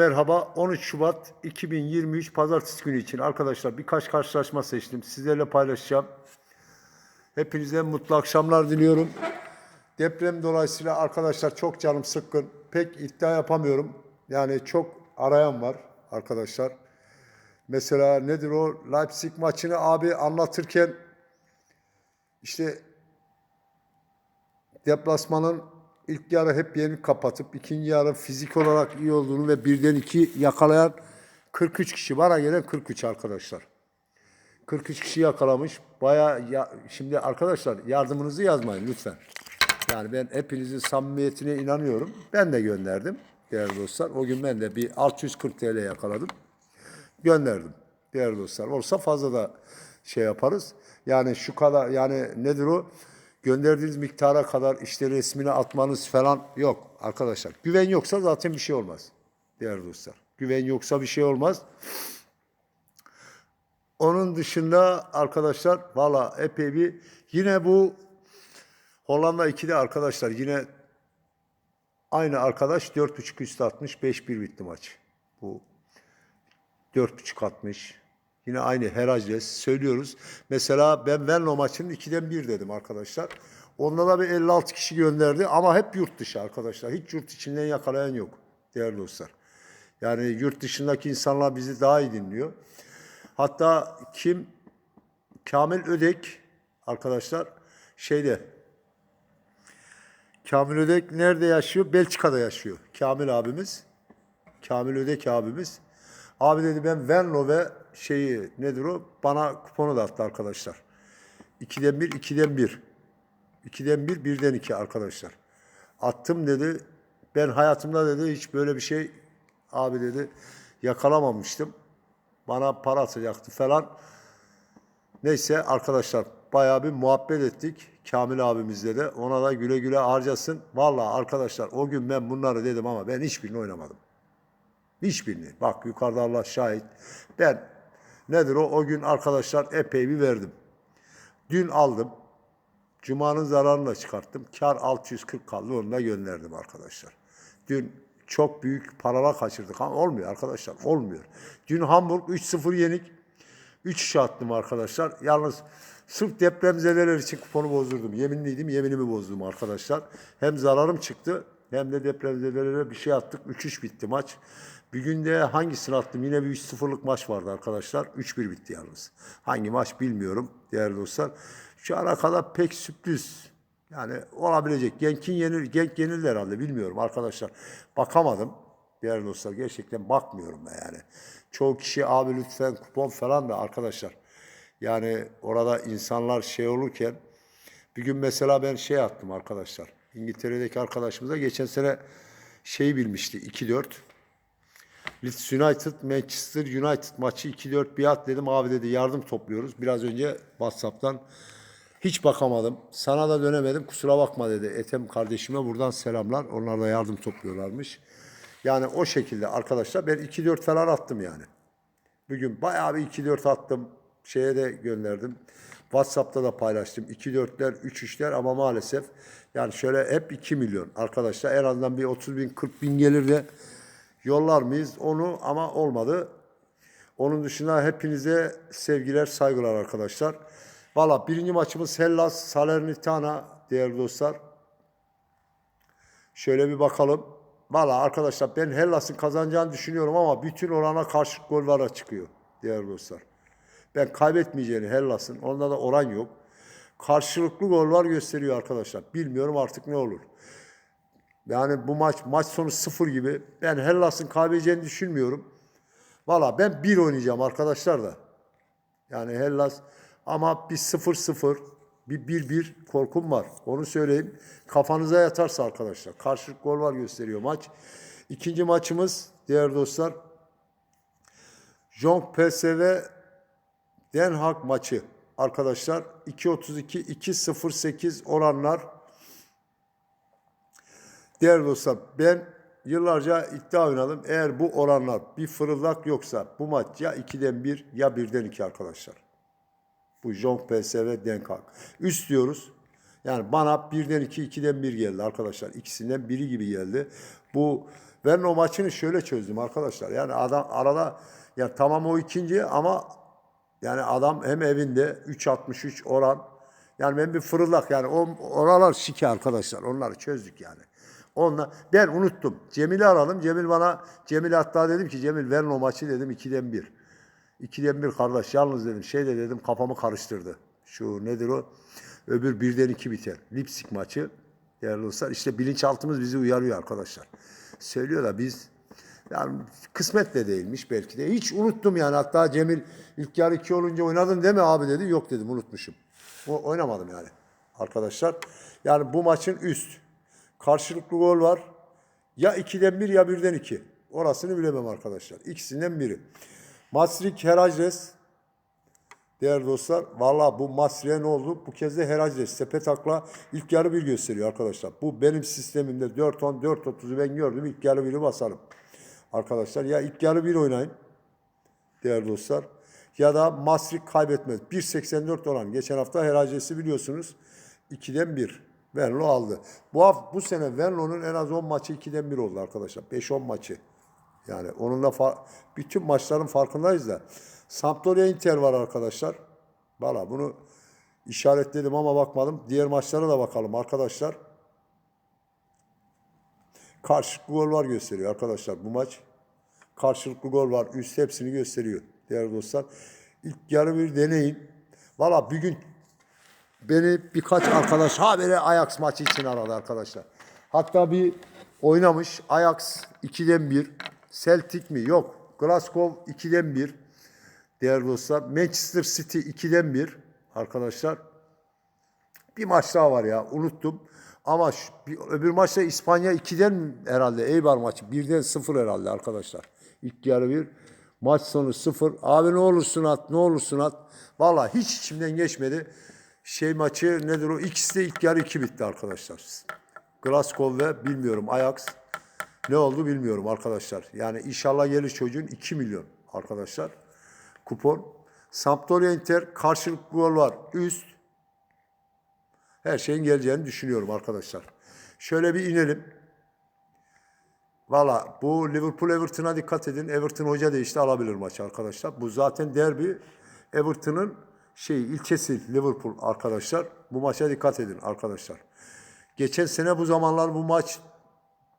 Merhaba 13 Şubat 2023 Pazartesi günü için arkadaşlar birkaç karşılaşma seçtim. Sizlerle paylaşacağım. Hepinize mutlu akşamlar diliyorum. Deprem dolayısıyla arkadaşlar çok canım sıkkın. Pek iddia yapamıyorum. Yani çok arayan var arkadaşlar. Mesela nedir o Leipzig maçını abi anlatırken işte deplasmanın ilk yarı hep yerini kapatıp ikinci yarı fizik olarak iyi olduğunu ve birden iki yakalayan 43 kişi bana gelen 43 arkadaşlar. 43 kişi yakalamış. Baya ya, şimdi arkadaşlar yardımınızı yazmayın lütfen. Yani ben hepinizin samimiyetine inanıyorum. Ben de gönderdim değerli dostlar. O gün ben de bir 640 TL yakaladım. Gönderdim değerli dostlar. Olsa fazla da şey yaparız. Yani şu kadar yani nedir o? Gönderdiğiniz miktara kadar işte resmini atmanız falan yok arkadaşlar. Güven yoksa zaten bir şey olmaz değerli dostlar. Güven yoksa bir şey olmaz. Onun dışında arkadaşlar valla epey bir yine bu Hollanda 2'de arkadaşlar yine aynı arkadaş 4.5 üstü atmış 5-1 bitti maç. Bu 4.5 atmış. Yine aynı Heracles söylüyoruz. Mesela ben Venlo maçının 2'den 1 dedim arkadaşlar. Onda da bir 56 kişi gönderdi ama hep yurt dışı arkadaşlar. Hiç yurt içinden yakalayan yok değerli dostlar. Yani yurt dışındaki insanlar bizi daha iyi dinliyor. Hatta kim? Kamil Ödek arkadaşlar şeyde Kamil Ödek nerede yaşıyor? Belçika'da yaşıyor. Kamil abimiz. Kamil Ödek abimiz. Abi dedi ben Venlo ve şeyi nedir o? Bana kuponu da attı arkadaşlar. 2'den 1, 2'den 1. 2'den 1, 1'den 2 arkadaşlar. Attım dedi. Ben hayatımda dedi hiç böyle bir şey abi dedi yakalamamıştım. Bana para atacaktı falan. Neyse arkadaşlar bayağı bir muhabbet ettik. Kamil abimizle de. Ona da güle güle harcasın. Vallahi arkadaşlar o gün ben bunları dedim ama ben hiçbirini oynamadım. Hiçbirini. Bak yukarıda Allah şahit. Ben nedir o? O gün arkadaşlar epey bir verdim. Dün aldım. Cuma'nın zararını da çıkarttım. Kar 640 kaldı. Onu da gönderdim arkadaşlar. Dün çok büyük paralar kaçırdık ama olmuyor arkadaşlar. Olmuyor. Dün Hamburg 3-0 yenik. 3 işe attım arkadaşlar. Yalnız sırf depremzedeler için kuponu bozdurdum. Yeminliydim, yeminimi bozdum arkadaşlar. Hem zararım çıktı hem de depremzedelere bir şey attık. 3-3 bitti maç. Bir günde hangisini attım? Yine bir 3-0'lık maç vardı arkadaşlar. 3-1 bitti yalnız. Hangi maç bilmiyorum değerli dostlar. Şu ana kadar pek sürpriz. Yani olabilecek. Genk'in yenir, Genk yenildi herhalde bilmiyorum arkadaşlar. Bakamadım. Değerli dostlar gerçekten bakmıyorum da yani. Çoğu kişi abi lütfen kupon falan da arkadaşlar. Yani orada insanlar şey olurken bir gün mesela ben şey attım arkadaşlar. İngiltere'deki arkadaşımıza geçen sene şey bilmişti 2-4. Leeds United, Manchester United maçı 2-4 bir at dedim. Abi dedi yardım topluyoruz. Biraz önce WhatsApp'tan hiç bakamadım. Sana da dönemedim. Kusura bakma dedi. Etem kardeşime buradan selamlar. Onlar da yardım topluyorlarmış. Yani o şekilde arkadaşlar ben 2-4 falan attım yani. Bugün bayağı bir 2-4 attım. Şeye de gönderdim. WhatsApp'ta da paylaştım. 2-4'ler, 3-3'ler ama maalesef yani şöyle hep 2 milyon arkadaşlar. En azından bir 30 bin, 40 bin gelir de yollar mıyız onu ama olmadı. Onun dışında hepinize sevgiler, saygılar arkadaşlar. Valla birinci maçımız Hellas Salernitana değerli dostlar. Şöyle bir bakalım. Valla arkadaşlar ben Hellas'ın kazanacağını düşünüyorum ama bütün orana karşı gollara çıkıyor değerli dostlar. Ben kaybetmeyeceğini Hellas'ın. Onda da oran yok. Karşılıklı gol var gösteriyor arkadaşlar. Bilmiyorum artık ne olur. Yani bu maç maç sonu sıfır gibi. Ben Hellas'ın kaybedeceğini düşünmüyorum. Valla ben bir oynayacağım arkadaşlar da. Yani Hellas ama bir 0-0, bir 1-1 korkum var. Onu söyleyeyim. Kafanıza yatarsa arkadaşlar. Karşılık gol var gösteriyor maç. İkinci maçımız değerli dostlar. Jong PSV Den Haag maçı. Arkadaşlar 2.32 2.08 oranlar. Değerli dostlar ben yıllarca iddia oynadım. Eğer bu oranlar bir fırıldak yoksa bu maç ya 2'den 1 ya 1'den 2 arkadaşlar. Bu Jong PSV Denkak. Üst diyoruz. Yani bana 1'den 2, 2'den 1 geldi arkadaşlar. İkisinden biri gibi geldi. Bu Ben o maçını şöyle çözdüm arkadaşlar. Yani adam arada yani tamam o ikinci ama yani adam hem evinde 3.63 oran. Yani ben bir fırıldak yani o oralar şike arkadaşlar. Onları çözdük yani. Onunla ben unuttum. Cemil'i aradım. Cemil bana Cemil hatta dedim ki Cemil verin o maçı dedim 2'den 1. 2'den 1 kardeş yalnız dedim şey de dedim kafamı karıştırdı. Şu nedir o? Öbür birden 2 biter. Lipsik maçı değerli dostlar. İşte bilinçaltımız bizi uyarıyor arkadaşlar. Söylüyor da biz yani kısmet de değilmiş belki de. Hiç unuttum yani. Hatta Cemil ilk yarı 2 olunca oynadın değil mi abi dedi. Yok dedim unutmuşum. O, oynamadım yani arkadaşlar. Yani bu maçın üst. Karşılıklı gol var. Ya 2'den 1 ya 1'den 2. Orasını bilemem arkadaşlar. İkisinden biri. Masrik Heracles Değerli dostlar, valla bu Masri'ye ne oldu? Bu kez de Heracles sepet akla ilk yarı bir gösteriyor arkadaşlar. Bu benim sistemimde 4-10, 4-30'u ben gördüm. ilk yarı biri basarım. Arkadaşlar ya ilk yarı bir oynayın değerli dostlar. Ya da Masrik kaybetmez. 1.84 oran. Geçen hafta Heracles'i biliyorsunuz. 2'den 1. Venlo aldı. Bu hafta, bu sene Venlo'nun en az 10 maçı 2'den 1 oldu arkadaşlar. 5-10 maçı. Yani onunla bütün maçların farkındayız da. Sampdoria Inter var arkadaşlar. Valla bunu işaretledim ama bakmadım. Diğer maçlara da bakalım arkadaşlar. Karşılıklı gol var gösteriyor arkadaşlar bu maç. Karşılıklı gol var. Üst hepsini gösteriyor değerli dostlar. İlk yarı bir deneyin. Valla bir gün beni birkaç arkadaş habere Ajax maçı için aradı arkadaşlar. Hatta bir oynamış Ajax 2'den 1. Celtic mi? Yok. Glasgow 2'den 1. Değerli dostlar. Manchester City 2'den 1 arkadaşlar. Bir maç daha var ya unuttum. Ama şu, bir, öbür maçta İspanya 2'den herhalde Eibar maçı. 1'den 0 herhalde arkadaşlar. İlk yarı 1. Maç sonu 0. Abi ne olursun at ne olursun at. Valla hiç içimden geçmedi. Şey maçı nedir o? İkisi de ilk yarı 2 bitti arkadaşlar. Glasgow ve bilmiyorum Ajax. Ne oldu bilmiyorum arkadaşlar. Yani inşallah gelir çocuğun 2 milyon arkadaşlar. Kupon. Sampdoria Inter karşılıklı gol var. Üst. Her şeyin geleceğini düşünüyorum arkadaşlar. Şöyle bir inelim. Valla bu Liverpool Everton'a dikkat edin. Everton hoca değişti alabilir maçı arkadaşlar. Bu zaten derbi. Everton'ın şey ilçesi Liverpool arkadaşlar. Bu maça dikkat edin arkadaşlar. Geçen sene bu zamanlar bu maç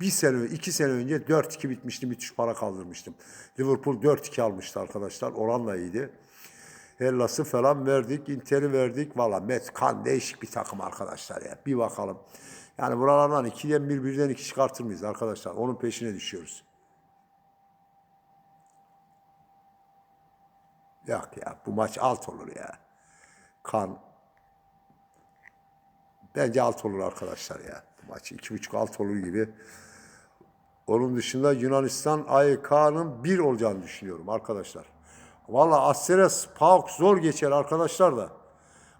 bir sene, iki sene önce 4-2 bitmişti. Müthiş para kaldırmıştım. Liverpool 4-2 almıştı arkadaşlar. Oran da iyiydi. Hellas'ı falan verdik. Inter'i verdik. Valla Met kan değişik bir takım arkadaşlar ya. Bir bakalım. Yani buralardan 2'den 1, 1'den 2 çıkartır mıyız arkadaşlar? Onun peşine düşüyoruz. Yok ya bu maç alt olur ya. Kan. Bence alt olur arkadaşlar ya. Bu maç 2.5 alt olur gibi. Onun dışında Yunanistan AYK'nın bir olacağını düşünüyorum arkadaşlar. Valla Asteres PAOK zor geçer arkadaşlar da.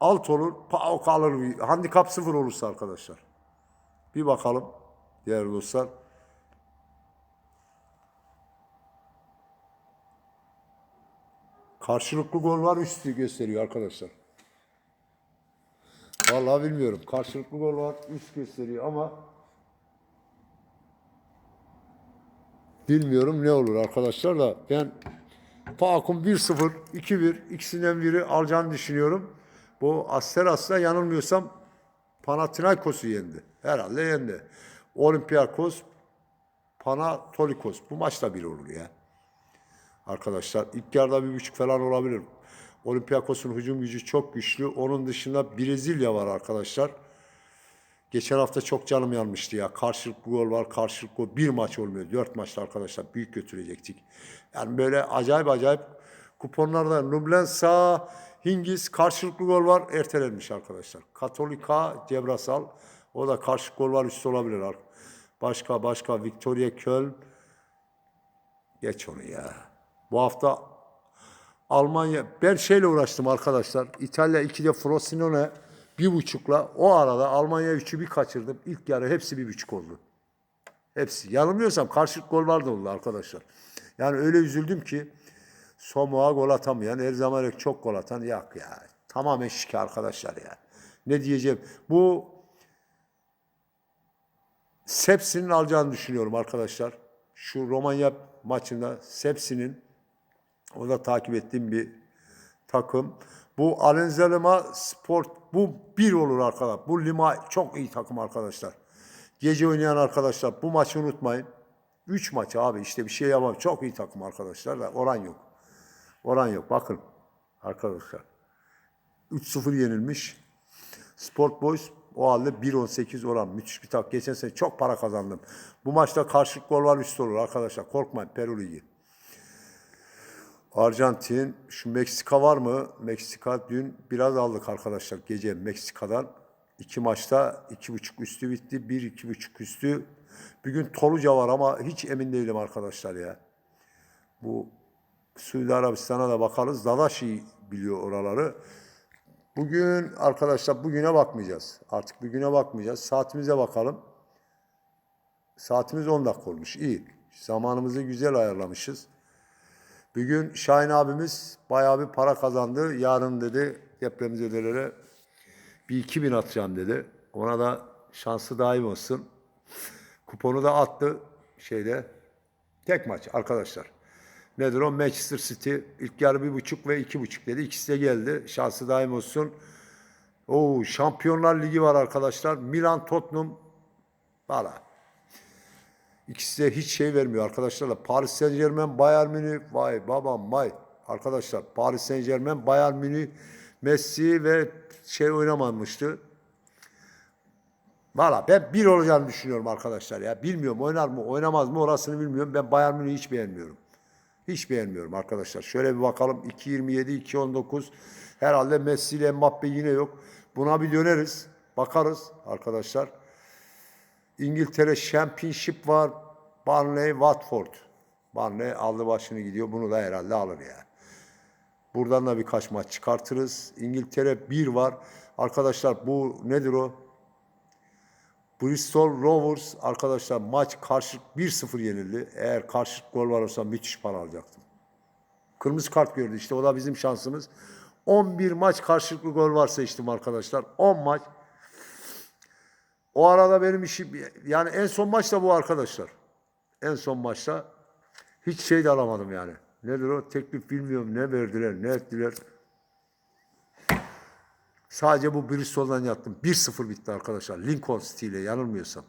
Alt olur, PAOK alır. Handikap sıfır olursa arkadaşlar. Bir bakalım değerli dostlar. Karşılıklı gol var üstü gösteriyor arkadaşlar. Vallahi bilmiyorum. Karşılıklı gol var üst gösteriyor ama bilmiyorum ne olur arkadaşlar da ben Pakum 1-0, 2-1 ikisinden biri alacağını düşünüyorum. Bu Asteras'ta yanılmıyorsam Panathinaikos'u yendi. Herhalde yendi. Olympiakos, Panatolikos. Bu maçta bir olur ya. Arkadaşlar ilk yarıda bir buçuk falan olabilir. Olympiakos'un hücum gücü çok güçlü. Onun dışında Brezilya var arkadaşlar. Geçen hafta çok canım yanmıştı ya. Karşılıklı gol var, karşılıklı gol. Bir maç olmuyor. Dört maçta arkadaşlar büyük götürecektik. Yani böyle acayip acayip kuponlarda Nublensa, Hingis karşılıklı gol var. Ertelenmiş arkadaşlar. Katolika, Cebrasal. O da karşılıklı gol var üstü olabilir. Başka başka Victoria Köln. Geç onu ya. Bu hafta Almanya, ben şeyle uğraştım arkadaşlar. İtalya 2'de Frosinone bir buçukla. O arada Almanya 3'ü bir kaçırdım. İlk yarı hepsi bir buçuk oldu. Hepsi. Yanılmıyorsam karşılık gol vardı oldu arkadaşlar. Yani öyle üzüldüm ki Somo'a gol atamayan, her zaman çok gol atan yok ya. Tamamen şike arkadaşlar ya. Ne diyeceğim? Bu Sepsi'nin alacağını düşünüyorum arkadaşlar. şu Romanya maçında Sepsi'nin o da takip ettiğim bir takım. Bu Alenzalema Sport bu bir olur arkadaşlar. Bu Lima çok iyi takım arkadaşlar. Gece oynayan arkadaşlar bu maçı unutmayın. 3 maç abi işte bir şey yapamam. Çok iyi takım arkadaşlar da oran yok. Oran yok. Bakın arkadaşlar. 3-0 yenilmiş. Sport Boys o halde 1.18 oran. Müthiş bir takım. Geçen sene çok para kazandım. Bu maçta karşılık gol var üst olur arkadaşlar. Korkmayın Peru Ligi. Arjantin, şu Meksika var mı? Meksika dün biraz aldık arkadaşlar gece Meksika'dan. İki maçta iki buçuk üstü bitti. Bir iki buçuk üstü. Bugün Toluca var ama hiç emin değilim arkadaşlar ya. Bu Suudi Arabistan'a da bakarız. Dadaşi biliyor oraları. Bugün arkadaşlar bugüne bakmayacağız. Artık bugüne bakmayacağız. Saatimize bakalım. Saatimiz 10 dakika olmuş. İyi. Zamanımızı güzel ayarlamışız. Bugün Şahin abimiz bayağı bir para kazandı. Yarın dedi depremzedelere bir 2000 atacağım dedi. Ona da şansı daim olsun. Kuponu da attı şeyde. Tek maç arkadaşlar. Nedir o? Manchester City ilk yarı bir buçuk ve iki buçuk dedi. İkisi de geldi. Şansı daim olsun. Oo, Şampiyonlar Ligi var arkadaşlar. Milan Tottenham valla. İkisi de hiç şey vermiyor arkadaşlar. da. Paris Saint Germain, Bayern Münih, vay babam vay. Arkadaşlar Paris Saint Germain, Bayern Münih, Messi ve şey oynamamıştı. Valla ben bir olacağını düşünüyorum arkadaşlar ya. Bilmiyorum oynar mı oynamaz mı orasını bilmiyorum. Ben Bayern Münih'i hiç beğenmiyorum. Hiç beğenmiyorum arkadaşlar. Şöyle bir bakalım 2.27, 2.19. Herhalde Messi ile Mbappe yine yok. Buna bir döneriz. Bakarız arkadaşlar. İngiltere Championship var. Barnley, Watford. Barnley aldı başını gidiyor. Bunu da herhalde alır yani. Buradan da birkaç maç çıkartırız. İngiltere 1 var. Arkadaşlar bu nedir o? Bristol Rovers arkadaşlar maç karşılık 1-0 yenildi. Eğer karşılık gol var olsa müthiş para alacaktım. Kırmızı kart gördü işte o da bizim şansımız. 11 maç karşılıklı gol var seçtim arkadaşlar. 10 maç. O arada benim işim yani en son maç da bu arkadaşlar. En son maçta hiç şey de alamadım yani. Nedir o? Teklif bilmiyorum ne verdiler ne ettiler. Sadece bu Bristol'dan yattım. 1-0 bitti arkadaşlar. Lincoln City ile yanılmıyorsam.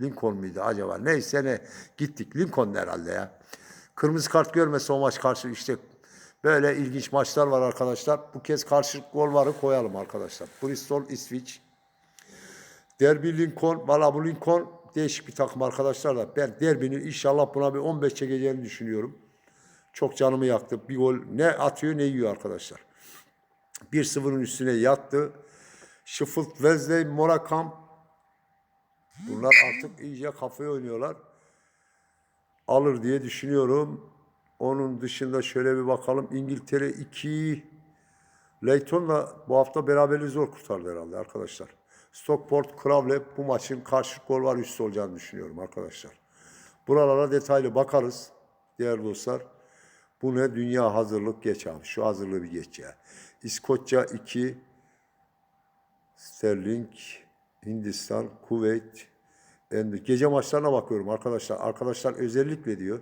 Lincoln muydu acaba? Neyse ne gittik. Lincoln herhalde ya. Kırmızı kart görmese o maç karşı işte böyle ilginç maçlar var arkadaşlar. Bu kez karşılık gol varı koyalım arkadaşlar. Bristol, İsviç. Derby Lincoln, valla bu Lincoln değişik bir takım arkadaşlar da ben derbinin inşallah buna bir 15 çekeceğini düşünüyorum. Çok canımı yaktı. Bir gol ne atıyor ne yiyor arkadaşlar. 1-0'ın üstüne yattı. Sheffield Wednesday, Morecambe. Bunlar artık iyice kafaya oynuyorlar. Alır diye düşünüyorum. Onun dışında şöyle bir bakalım. İngiltere 2. Leyton'la bu hafta beraberliği zor kurtardı herhalde arkadaşlar. Stockport, Crowley bu maçın karşı gol var üstü olacağını düşünüyorum arkadaşlar. Buralara detaylı bakarız değerli dostlar. Bu ne? Dünya hazırlık geç abi. Şu hazırlığı bir geç ya. İskoçya 2, Sterling, Hindistan, Kuveyt, Endü. Gece maçlarına bakıyorum arkadaşlar. Arkadaşlar özellikle diyor.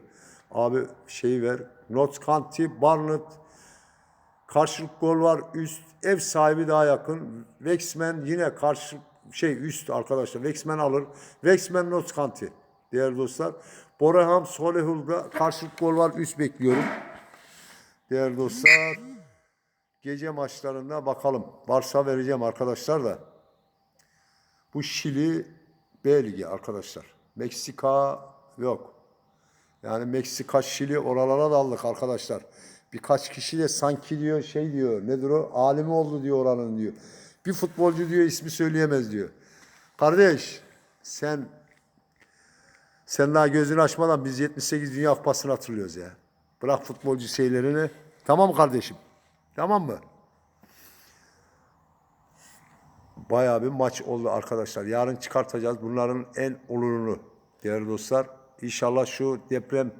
Abi şeyi ver. Notts County, Barnet, karşılık gol var. Üst ev sahibi daha yakın. Wexman yine karşı şey üst arkadaşlar. Wexman alır. Wexman Notts County. Değerli dostlar. Boreham Solihull'da karşılık gol var. Üst bekliyorum. Değerli dostlar. Gece maçlarına bakalım. Varsa vereceğim arkadaşlar da. Bu Şili B arkadaşlar. Meksika yok. Yani Meksika, Şili oralara daldık arkadaşlar. Birkaç kişi de sanki diyor şey diyor. Nedir o? Alimi oldu diyor oranın diyor. Bir futbolcu diyor ismi söyleyemez diyor. Kardeş sen sen daha gözünü açmadan biz 78 Dünya Kupası'nı hatırlıyoruz ya. Bırak futbolcu şeylerini. Tamam mı kardeşim? Tamam mı? Bayağı bir maç oldu arkadaşlar. Yarın çıkartacağız bunların en olurunu değerli dostlar. İnşallah şu deprem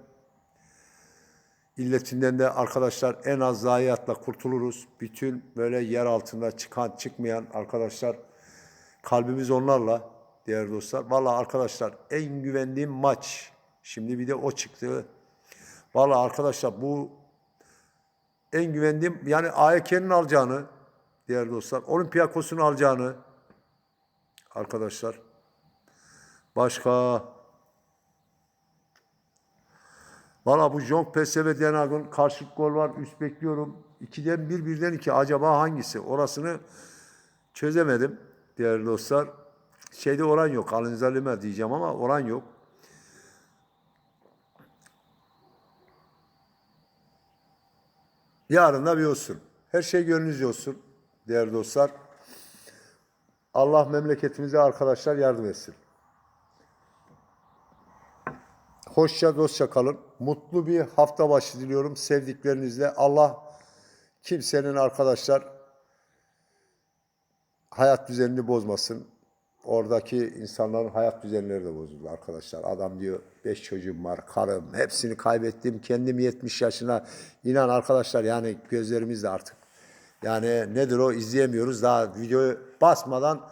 illetinden de arkadaşlar en az zayiatla kurtuluruz. Bütün böyle yer altında çıkan çıkmayan arkadaşlar kalbimiz onlarla değerli dostlar. Vallahi arkadaşlar en güvendiğim maç Şimdi bir de o çıktı. Vallahi arkadaşlar bu en güvendiğim yani AYK'nin alacağını değerli dostlar. Olympiakos'un alacağını arkadaşlar. Başka Valla bu Jonk PSV Denagon karşılık gol var. Üst bekliyorum. 2'den 1, birden 2. Acaba hangisi? Orasını çözemedim değerli dostlar. Şeyde oran yok. Alınzalime diyeceğim ama oran yok. Yarın da bir olsun. Her şey gönlünüzce olsun değerli dostlar. Allah memleketimize arkadaşlar yardım etsin. Hoşça dostça kalın. Mutlu bir hafta başı diliyorum sevdiklerinizle. Allah kimsenin arkadaşlar hayat düzenini bozmasın. Oradaki insanların hayat düzenleri de bozuldu arkadaşlar. Adam diyor beş çocuğum var, karım, hepsini kaybettim. Kendim 70 yaşına. İnan arkadaşlar yani gözlerimizde artık. Yani nedir o izleyemiyoruz. Daha videoyu basmadan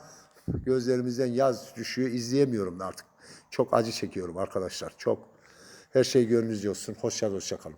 gözlerimizden yaz düşüyor. izleyemiyorum da artık. Çok acı çekiyorum arkadaşlar. Çok. Her şey gönlünüzce olsun. Hoşça hoşça kalın.